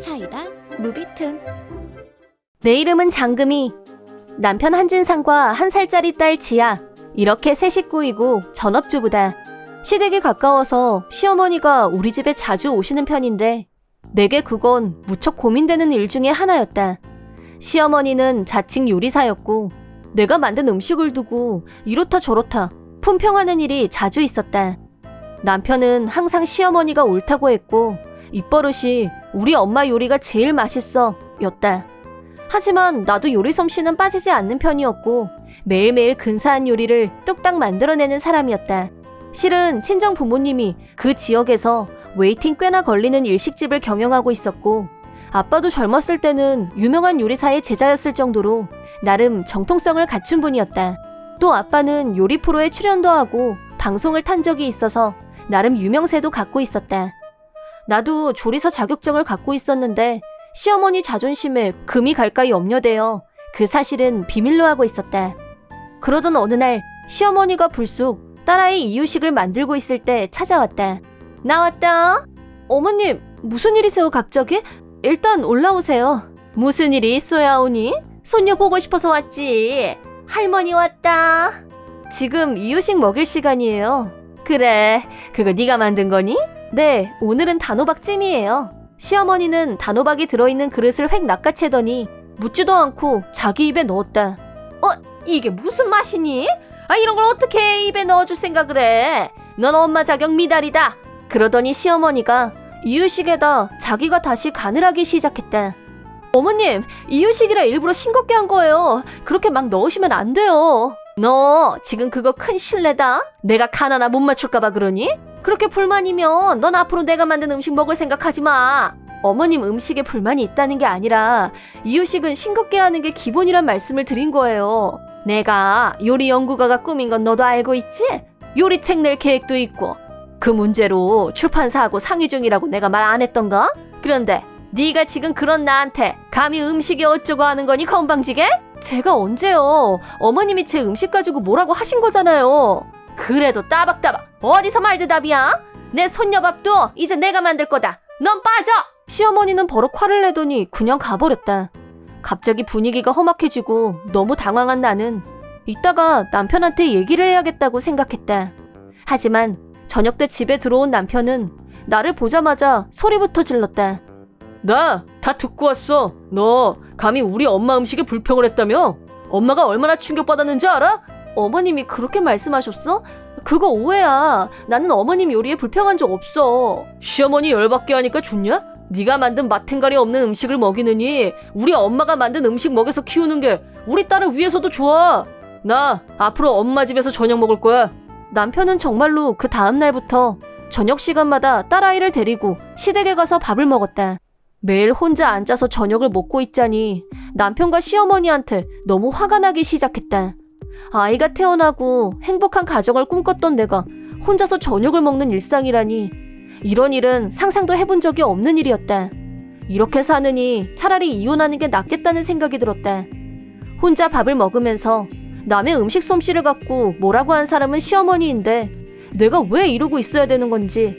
사이다 무비튼 내 이름은 장금이. 남편 한진상과 한 살짜리 딸 지아. 이렇게 세 식구이고 전업주부다. 시댁이 가까워서 시어머니가 우리 집에 자주 오시는 편인데 내게 그건 무척 고민되는 일 중에 하나였다. 시어머니는 자칭 요리사였고 내가 만든 음식을 두고 이렇다 저렇다 품평하는 일이 자주 있었다. 남편은 항상 시어머니가 옳다고 했고 입버릇이 우리 엄마 요리가 제일 맛있어 였다. 하지만 나도 요리 솜씨는 빠지지 않는 편이었고 매일매일 근사한 요리를 뚝딱 만들어내는 사람이었다. 실은 친정 부모님이 그 지역에서 웨이팅 꽤나 걸리는 일식집을 경영하고 있었고 아빠도 젊었을 때는 유명한 요리사의 제자였을 정도로 나름 정통성을 갖춘 분이었다. 또 아빠는 요리 프로에 출연도 하고 방송을 탄 적이 있어서 나름 유명세도 갖고 있었다. 나도 조리사 자격증을 갖고 있었는데 시어머니 자존심에 금이 갈까이 염려되어 그 사실은 비밀로 하고 있었다. 그러던 어느 날 시어머니가 불쑥 딸아이 이유식을 만들고 있을 때 찾아왔다. 나왔다. 어머님, 무슨 일이세요, 갑자기? 일단 올라오세요. 무슨 일이 있어야 오니? 손녀 보고 싶어서 왔지. 할머니 왔다. 지금 이유식 먹일 시간이에요. 그래, 그거 네가 만든 거니? 네, 오늘은 단호박 찜이에요. 시어머니는 단호박이 들어있는 그릇을 획 낚아채더니 묻지도 않고 자기 입에 넣었다. 어, 이게 무슨 맛이니? 아, 이런 걸 어떻게 입에 넣어줄 생각을 해? 넌 엄마 자격 미달이다. 그러더니 시어머니가 이유식에다 자기가 다시 간을 하기 시작했다. 어머님, 이유식이라 일부러 싱겁게 한 거예요. 그렇게 막 넣으시면 안 돼요. 너 지금 그거 큰 실례다. 내가 간 하나 못 맞출까봐 그러니? 그렇게 불만이면 넌 앞으로 내가 만든 음식 먹을 생각하지 마. 어머님 음식에 불만이 있다는 게 아니라 이유식은 싱겁게 하는 게 기본이란 말씀을 드린 거예요. 내가 요리 연구가가 꿈인 건 너도 알고 있지? 요리책 낼 계획도 있고 그 문제로 출판사하고 상의 중이라고 내가 말 안 했던가? 그런데 네가 지금 그런 나한테 감히 음식이 어쩌고 하는 거니 건방지게? 제가 언제요? 어머님이 제 음식 가지고 뭐라고 하신 거잖아요. 그래도 따박따박 어디서 말대답이야? 내 손녀밥도 이제 내가 만들 거다. 넌 빠져! 시어머니는 버럭 화를 내더니 그냥 가버렸다. 갑자기 분위기가 험악해지고 너무 당황한 나는 이따가 남편한테 얘기를 해야겠다고 생각했다. 하지만 저녁 때 집에 들어온 남편은 나를 보자마자 소리부터 질렀다. 나 다 듣고 왔어. 너 감히 우리 엄마 음식에 불평을 했다며? 엄마가 얼마나 충격받았는지 알아? 어머님이 그렇게 말씀하셨어? 그거 오해야. 나는 어머님 요리에 불평한 적 없어. 시어머니 열받게 하니까 좋냐? 네가 만든 맛탱가리 없는 음식을 먹이느니 우리 엄마가 만든 음식 먹여서 키우는 게 우리 딸을 위해서도 좋아. 나 앞으로 엄마 집에서 저녁 먹을 거야. 남편은 정말로 그 다음 날부터 저녁 시간마다 딸아이를 데리고 시댁에 가서 밥을 먹었다. 매일 혼자 앉아서 저녁을 먹고 있자니 남편과 시어머니한테 너무 화가 나기 시작했다. 아이가 태어나고 행복한 가정을 꿈꿨던 내가 혼자서 저녁을 먹는 일상이라니 이런 일은 상상도 해본 적이 없는 일이었다. 이렇게 사느니 차라리 이혼하는 게 낫겠다는 생각이 들었다. 혼자 밥을 먹으면서 남의 음식 솜씨를 갖고 뭐라고 한 사람은 시어머니인데 내가 왜 이러고 있어야 되는 건지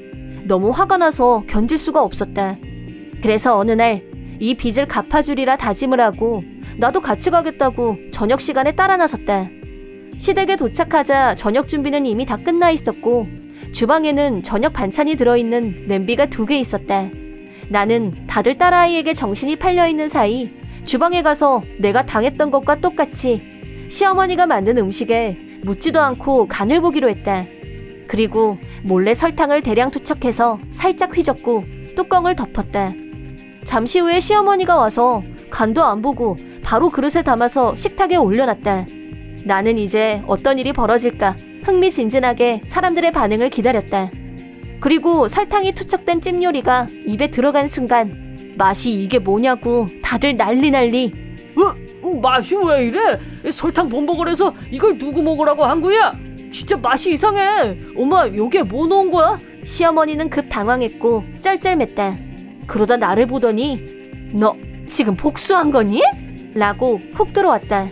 너무 화가 나서 견딜 수가 없었다. 그래서 어느 날 이 빚을 갚아주리라 다짐을 하고 나도 같이 가겠다고 저녁 시간에 따라 나섰다. 시댁에 도착하자 저녁 준비는 이미 다 끝나 있었고 주방에는 저녁 반찬이 들어있는 냄비가 두 개 있었다. 나는 다들 딸아이에게 정신이 팔려 있는 사이 주방에 가서 내가 당했던 것과 똑같이 시어머니가 만든 음식에 묻지도 않고 간을 보기로 했다. 그리고 몰래 설탕을 대량 투척해서 살짝 휘젓고 뚜껑을 덮었다. 잠시 후에 시어머니가 와서 간도 안 보고 바로 그릇에 담아서 식탁에 올려놨다. 나는 이제 어떤 일이 벌어질까 흥미진진하게 사람들의 반응을 기다렸다. 그리고 설탕이 투척된 찜 요리가 입에 들어간 순간 맛이 이게 뭐냐고 다들 난리 난리. 어? 맛이 왜 이래? 설탕 범벅을 해서 이걸 누구 먹으라고 한 거야? 진짜 맛이 이상해. 엄마 여기에 뭐 넣은 거야? 시어머니는 급 당황했고 쩔쩔맸다. 그러다 나를 보더니 너 지금 복수한 거니? 라고 훅 들어왔다.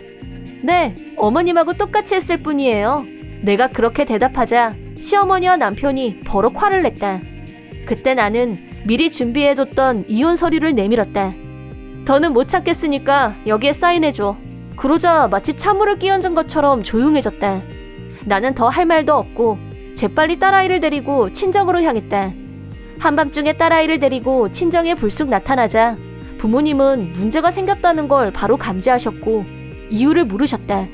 네, 어머님하고 똑같이 했을 뿐이에요. 내가 그렇게 대답하자 시어머니와 남편이 버럭 화를 냈다. 그때 나는 미리 준비해뒀던 이혼 서류를 내밀었다. 더는 못 참겠으니까 여기에 사인해줘. 그러자 마치 찬물을 끼얹은 것처럼 조용해졌다. 나는 더 할 말도 없고 재빨리 딸아이를 데리고 친정으로 향했다. 한밤중에 딸아이를 데리고 친정에 불쑥 나타나자 부모님은 문제가 생겼다는 걸 바로 감지하셨고 이유를 물으셨다.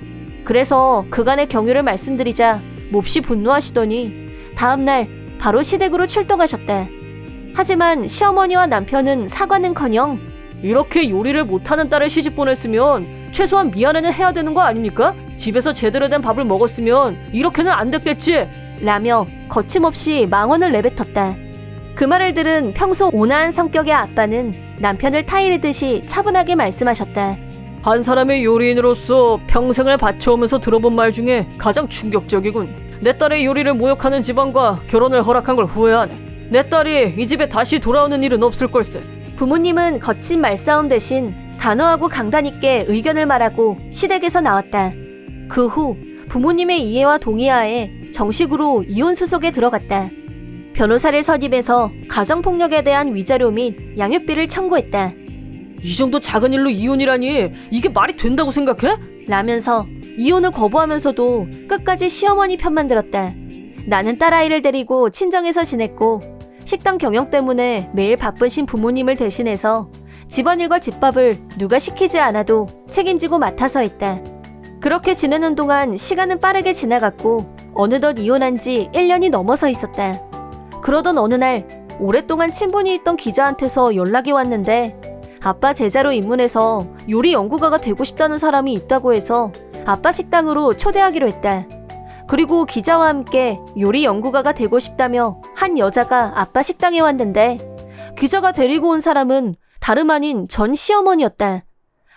그래서 그간의 경유를 말씀드리자 몹시 분노하시더니 다음날 바로 시댁으로 출동하셨다. 하지만 시어머니와 남편은 사과는커녕 이렇게 요리를 못하는 딸을 시집 보냈으면 최소한 미안해는 해야 되는 거 아닙니까? 집에서 제대로 된 밥을 먹었으면 이렇게는 안 됐겠지. 라며 거침없이 망언을 내뱉었다. 그 말을 들은 평소 온화한 성격의 아빠는 남편을 타이르듯이 차분하게 말씀하셨다. 한 사람의 요리인으로서 평생을 바쳐오면서 들어본 말 중에 가장 충격적이군. 내 딸의 요리를 모욕하는 집안과 결혼을 허락한 걸 후회하네. 내 딸이 이 집에 다시 돌아오는 일은 없을 걸세. 부모님은 거친 말싸움 대신 단호하고 강단 있게 의견을 말하고 시댁에서 나왔다. 그 후 부모님의 이해와 동의하에 정식으로 이혼 수속에 들어갔다. 변호사를 선임해서 가정폭력에 대한 위자료 및 양육비를 청구했다. 이 정도 작은 일로 이혼이라니 이게 말이 된다고 생각해? 라면서 이혼을 거부하면서도 끝까지 시어머니 편만 들었다. 나는 딸아이를 데리고 친정에서 지냈고 식당 경영 때문에 매일 바쁘신 부모님을 대신해서 집안일과 집밥을 누가 시키지 않아도 책임지고 맡아서 했다. 그렇게 지내는 동안 시간은 빠르게 지나갔고 어느덧 이혼한 지 1년이 넘어서 있었다. 그러던 어느 날 오랫동안 친분이 있던 기자한테서 연락이 왔는데 아빠 제자로 입문해서 요리 연구가가 되고 싶다는 사람이 있다고 해서 아빠 식당으로 초대하기로 했다. 그리고 기자와 함께 요리 연구가가 되고 싶다며 한 여자가 아빠 식당에 왔는데 기자가 데리고 온 사람은 다름 아닌 전 시어머니였다.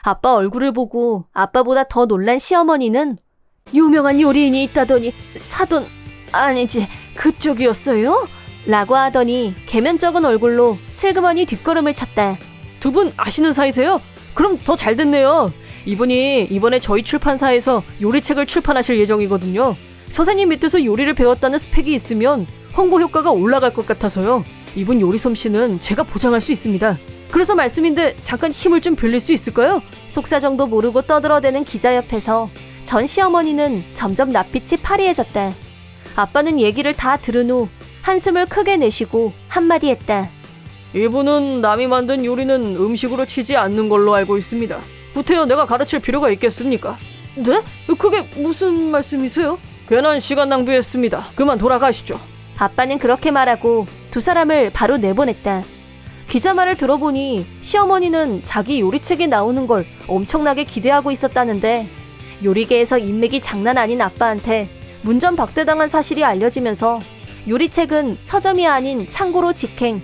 아빠 얼굴을 보고 아빠보다 더 놀란 시어머니는 유명한 요리인이 있다더니 사돈 아니지 그쪽이었어요? 라고 하더니 개면적은 얼굴로 슬그머니 뒷걸음을 쳤다. 두 분 아시는 사이세요? 그럼 더 잘 됐네요. 이분이 이번에 저희 출판사에서 요리책을 출판하실 예정이거든요. 선생님 밑에서 요리를 배웠다는 스펙이 있으면 홍보 효과가 올라갈 것 같아서요. 이분 요리 솜씨는 제가 보장할 수 있습니다. 그래서 말씀인데 잠깐 힘을 좀 빌릴 수 있을까요? 속사정도 모르고 떠들어대는 기자 옆에서 전 시어머니는 점점 낯빛이 파리해졌다. 아빠는 얘기를 다 들은 후 한숨을 크게 내쉬고 한마디 했다. 이분은 남이 만든 요리는 음식으로 치지 않는 걸로 알고 있습니다. 구태여 내가 가르칠 필요가 있겠습니까? 네? 그게 무슨 말씀이세요? 괜한 시간 낭비했습니다. 그만 돌아가시죠. 아빠는 그렇게 말하고 두 사람을 바로 내보냈다. 기자 말을 들어보니 시어머니는 자기 요리책에 나오는 걸 엄청나게 기대하고 있었다는데 요리계에서 인맥이 장난 아닌 아빠한테 문전 박대당한 사실이 알려지면서 요리책은 서점이 아닌 창고로 직행.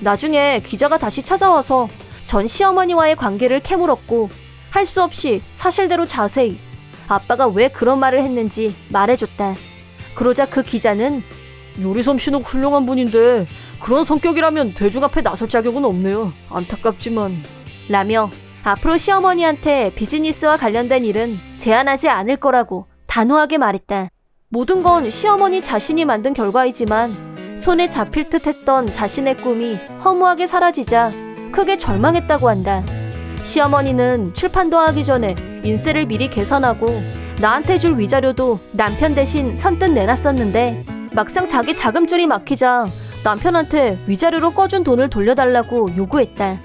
나중에 기자가 다시 찾아와서 전 시어머니와의 관계를 캐물었고 할 수 없이 사실대로 자세히 아빠가 왜 그런 말을 했는지 말해줬다. 그러자 그 기자는 요리 솜씨는 훌륭한 분인데 그런 성격이라면 대중 앞에 나설 자격은 없네요. 안타깝지만 라며 앞으로 시어머니한테 비즈니스와 관련된 일은 제안하지 않을 거라고 단호하게 말했다. 모든 건 시어머니 자신이 만든 결과이지만 손에 잡힐 듯 했던 자신의 꿈이 허무하게 사라지자 크게 절망했다고 한다. 시어머니는 출판도 하기 전에 인세를 미리 계산하고 나한테 줄 위자료도 남편 대신 선뜻 내놨었는데 막상 자기 자금줄이 막히자 남편한테 위자료로 꺼준 돈을 돌려달라고 요구했다.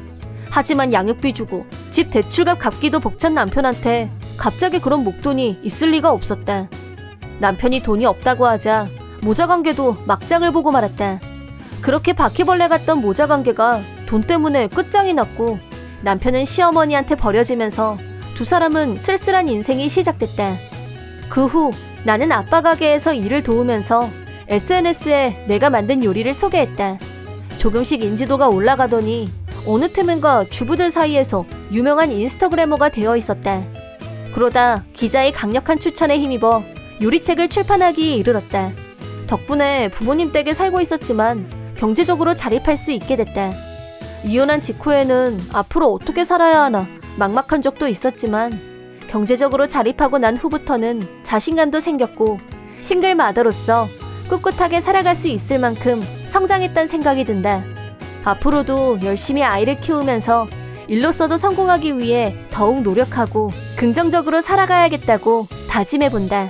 하지만 양육비 주고 집 대출값 갚기도 벅찬 남편한테 갑자기 그런 목돈이 있을 리가 없었다. 남편이 돈이 없다고 하자 모자 관계도 막장을 보고 말았다. 그렇게 바퀴벌레 같던 모자 관계가 돈 때문에 끝장이 났고 남편은 시어머니한테 버려지면서 두 사람은 쓸쓸한 인생이 시작됐다. 그 후 나는 아빠 가게에서 일을 도우면서 SNS에 내가 만든 요리를 소개했다. 조금씩 인지도가 올라가더니 어느 틈엔가 주부들 사이에서 유명한 인스타그래머가 되어 있었다. 그러다 기자의 강력한 추천에 힘입어 요리책을 출판하기에 이르렀다. 덕분에 부모님 댁에 살고 있었지만 경제적으로 자립할 수 있게 됐다. 이혼한 직후에는 앞으로 어떻게 살아야 하나 막막한 적도 있었지만 경제적으로 자립하고 난 후부터는 자신감도 생겼고 싱글 마더로서 꿋꿋하게 살아갈 수 있을 만큼 성장했단 생각이 든다. 앞으로도 열심히 아이를 키우면서 일로서도 성공하기 위해 더욱 노력하고 긍정적으로 살아가야겠다고 다짐해 본다.